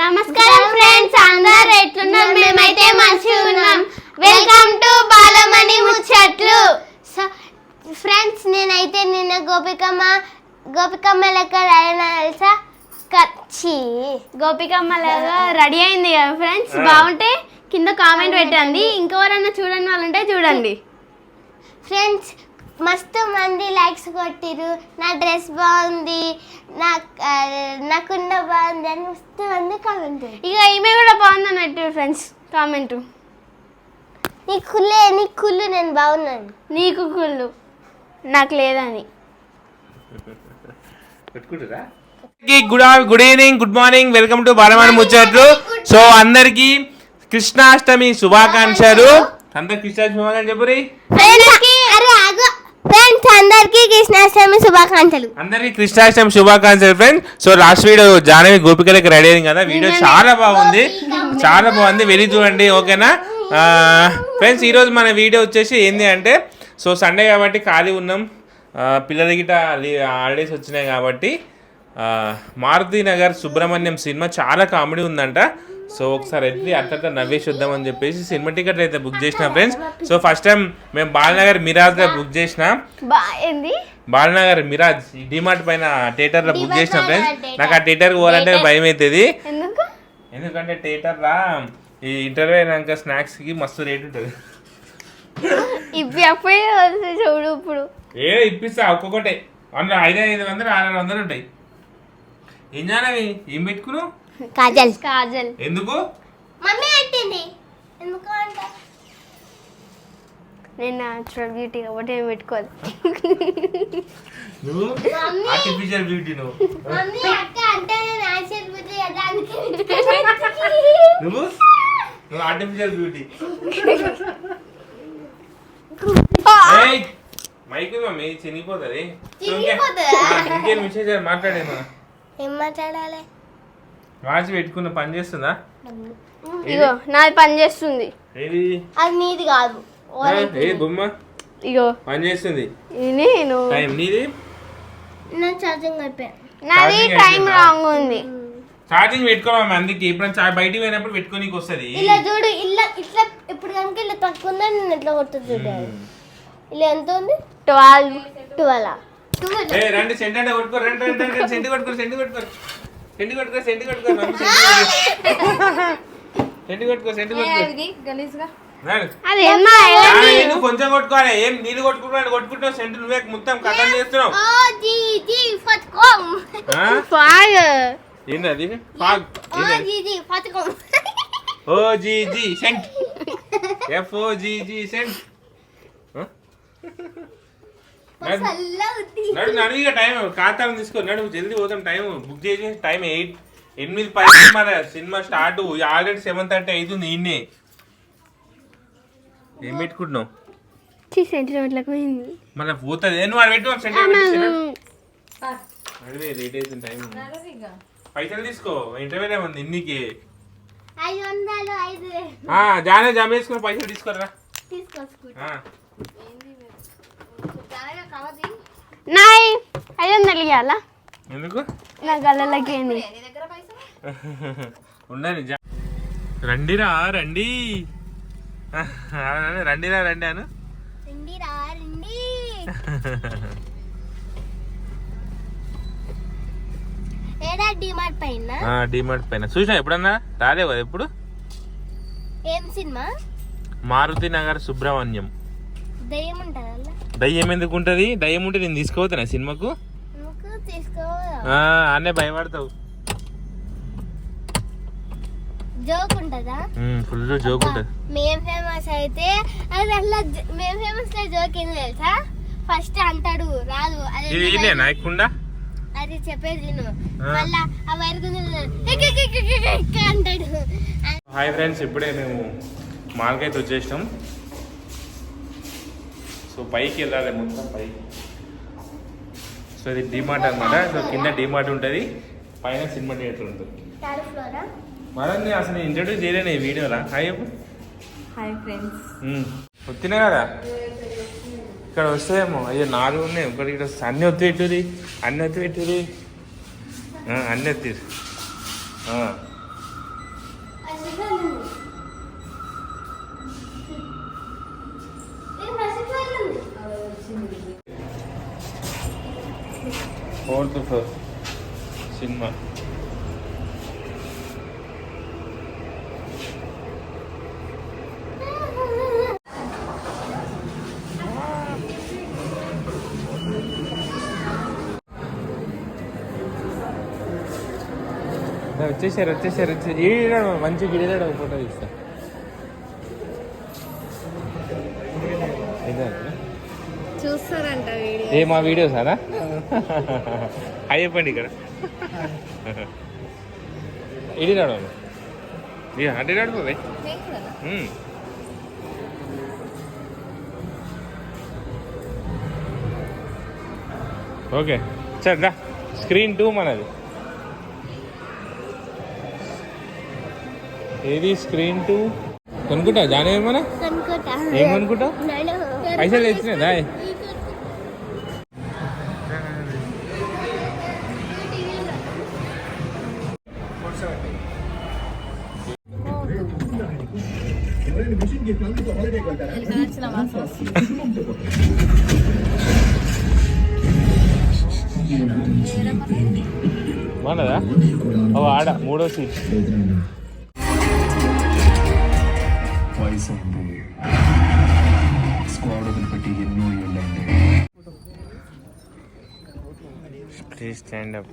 నమస్కారం ఫ్రెండ్స్ అందరు ఎట్లున్నారు మేమైతే మంచిగా ఉన్నాం. వెల్కమ్ టు బాలమణి ముచ్చట్లు. ఫ్రెండ్స్ నేనైతే నిన్న గోపికమ్మ గోపికమ్మ లెక్క తెలుసా? కచ్చి. గోపికమ్మ లాగా రెడీ అయింది కదా ఫ్రెండ్స్ బాగుంటే కింద కామెంట్ పెట్టండి. ఇంకెవరైనా చూడని వాళ్ళు ఉంటే చూడండి. ఫ్రెండ్స్ మస్తు మంది లైక్స్ కొట్టిరు నా డ్రెస్ బాగుంది. నా ఆ, నా కుండ బాగుంది అని మస్తు మంది కామెంట్ ఇక ఈమె కూడా బాగుంది అన్నట్టు ఫ్రెండ్స్ కామెంట్ నీ కుల్లే నీ కుళ్ళు నేను బాగున్నాను. నీకు కుళ్ళు నాకు లేదని. Good good evening good morning welcome to బాలమాన ముచ్చట్లు సో అందరికి కృష్ణాష్టమి శుభాకాంక్షలు. అందరికి కృష్ణాష్టమి శుభాకాంక్షలు చెప్పురి ఫ్రెండ్స్ అందరికీ కృష్ణాష్టమి శుభాకాంక్షలు. అందరికి కృష్ణాష్టమి శుభాకాంక్షలు friends so last video Jahnavi గోపికలకి ready అయింది కదా? వీడియో చాలా బాగుంది. చాలా బాగుంది. వెళ్ళి చూడండి ఓకేనా? ఫ్రెండ్స్ ఈరోజు మన వీడియో వచ్చేసి ఏంది అంటే సో సండే కాబట్టి ఖాళీ ఉన్నాం. ఆ, పిల్లల గిట హాలిడేస్ వచ్చినాయి కాబట్టి మారుతి నగర్ సుబ్రహ్మణ్యం సినిమా చాలా కామెడీ ఉందంట. సో ఒకసారి వెళ్ళి అట్లా నవ్వేసి వద్దామని చెప్పేసి సినిమా టికెట్ అయితే బుక్ చేసిన ఫ్రెండ్స్. సో ఫస్ట్ టైం మేము బాలనగర్ మిరాజ్లో బుక్ చేసిన. బాలనగర్ మిరాజ్ డిమార్ట్ పైన థియేటర్లో బుక్ చేసిన ఫ్రెండ్స్. నాకు ఆ థియేటర్ పోవాలంటే భయం అవుతుంది ఎందుకు? ఎందుకంటే థియేటర్ లా ఈ ఇంటర్వ్యూ అయినాక స్నాక్స్కి మస్తు రేట్ ఉంటుంది. చూడు ఇప్పుడు. ఏ ఇప్పిస్తా ఒక్కొక్కటే. వంద ఐదు ఐదు వందలు ఆరు వందలు ఉంటాయి. ఏం జానవి ఏం పెట్టుకున్నావు? కాజల్. కాజల్. ఎందుకు? మమ్మీ పెట్టింది ఎందుకు అంట? నేను న్యాచురల్ బ్యూటీ కాబట్టి ఏం పెట్టుకోవాలి నువ్వు? ఆర్టిఫిషియల్ బ్యూటీ నువ్వు. మమ్మీ అక్క అంటే నేను ఆశీర్వది దానికి నువ్వు? నువ్వు ఆర్టిఫిషియల్ బ్యూటీ మైక్ మమ్మీ చినిగిపోతుంది. చినిగిపోతుందా? ఇంకేం విశేషాలు మాట్లాడే మనం ఏం మాట్లాడాలి? వాచ్ పెట్టుకున్న పని చేస్తుందా? ఇగో నాది పని చేస్తుంది. ఏది? అది నీది కాదు. ఏ బొమ్మ? ఇగో. పని చేస్తుంది. నేను. టైం నీది? నా ఛార్జింగ్ అయిపోయా నాది టైం? రాంగ్ ఉంది. ఛార్జింగ్ పెట్టుకోమా అందుకే. ఎప్పుడైనా చా- బయటికి పోయినప్పుడు పెట్టుకోనికి వస్తుంది. ఇలా చూడు ఇలా ఇట్లా ఇప్పుడు కనుక ఇలా తక్కువ ఉందా నేను ఎట్లా కొడుతుంది చూడు ఇలా ఎంత ఉంది? Twelve twelve. ఏ రండి సెంట్ అంటే కొట్టుకో రండి రండి రండి, రండి సెంటి కొట్టుకో సెంటి కొట్టుకో. సెంటి కొట్టుకో సెంటి కొట్టుకో సెంటి కొట్టుకో. సెంటి కొట్టుకో నువ్వు కొంచెం కొట్టుకోవాలి. ఏం నీళ్ళు కొట్టుకుంటున్నాడు కొట్టుకుంటావు సెంటు నువ్వే మొత్తం కథం చేస్తున్నావు. ఏంది అది Fogg O G G scent. F O G G scent? నడు. నడు ఇక టైం ఖాతాను తీసుకో. నడు జల్దీ పోతాం టైం బుక్ చేసి టైం ఎయిట్ ఎనిమిది పది మన cinema start already seven thirty అవుతుంది ఇన్నే ఏం పెట్టుకుంటున్నావు? సెంటీమీటర్లకు పోయింది. మళ్ళీ పోతుంది. నువ్వు అది పెట్టు లేట్ అవుతుంది టైం పైసలు తీసుకో. ఇంటర్వ్యూ ఏముంది ఇన్నికి. జానే జమ చేసుకుని పైసలు తీసుకోరా? ఆ. నాయ్ ఐదు వందలు ఇవ్వాలా ఎందుకు? నా గల్లలకి రండిరా రండి. ఆ, రండిరా రండి. అను డిమార్ట్ పైన? డిమార్ట్ పైన. చూసినా ఎప్పుడన్నా? రాలేవు కదా ఎప్పుడు? ఏం సినిమా? మారుతి నగర్ సుబ్రహ్మణ్యం. దయ్యం ఉంటుందా? దయ్యం ఎందుకు ఉంటుంది? దయ్యం ఉంటే నేను తీసుకోవద్దునా సినిమాకు? అన్నే భయపడతావు. జోక్ ఉంటుందా? ఫుల్ జోక్ ఉంటుంది. మేం ఫేమస్ అయితే అది అట్లా మేం ఫేమస్లో జోక్ ఏంది తెలుసా? ఫస్ట్ అంటాడు రాదు అది నాయకుండా అది చెప్పేది. మళ్ళా ఆ వైరు అంటాడు. హాయ్ ఫ్రెండ్స్ ఇప్పుడే మేము మాల్కి అయితే వచ్చేసినాం. సో పైకి వెళ్ళాలి మొత్తం పైకి. సో ఇది డిమార్ట్ అనమాట సో కింద డిమార్ట్ ఉంటుంది పైన సినిమా థియేటర్ ఉంటుంది. మరన్ని అసలు ఇంట్రడ్యూస్ చేయలేను ఈ వీడియోలా. Hi hi friends. ఉమ్, వచ్చినాయి కదా? ఇక్కడ వస్తాయేమో. అయ్యో నాలుగు ఉన్నాయి. ఒకటి ఇక్కడ వస్తాయి అన్ని ఒత్తి పెట్టుది అన్ని ఒత్తి పెట్టుది అన్ని ఒత్తి ఫోర్త్ ఫ్లోర్ సినిమా. వచ్చేసారు వచ్చేసారు వచ్చేసారు. ఈడాడు మంచి గిడిదాడు ఒక ఫోటో తీస్తా. చూస్తారంట వీడియో ఏ మా వీడియోస్ అనా అవి చెప్పండి ఇక్కడ. ఇది రాడు అంటే రాడు బాబాయ్ మ్మ్. ఓకే. సరే రా స్క్రీన్ టూ మనది. ఏది స్క్రీన్ టూ? కొనుక్కుంటావు? జానే ఏమన్నా? అనుకుంటా ఏం కొనుక్కుంటావు పైసలు తెచ్చినదా మనదా ఓ ఆడ మూడో సీట్. వయసు ఉంది స్క్వాడ్ వదిలిపెట్టి ఎన్నో ఏళ్ళైంది ప్లీజ్ స్టాండ్ అప్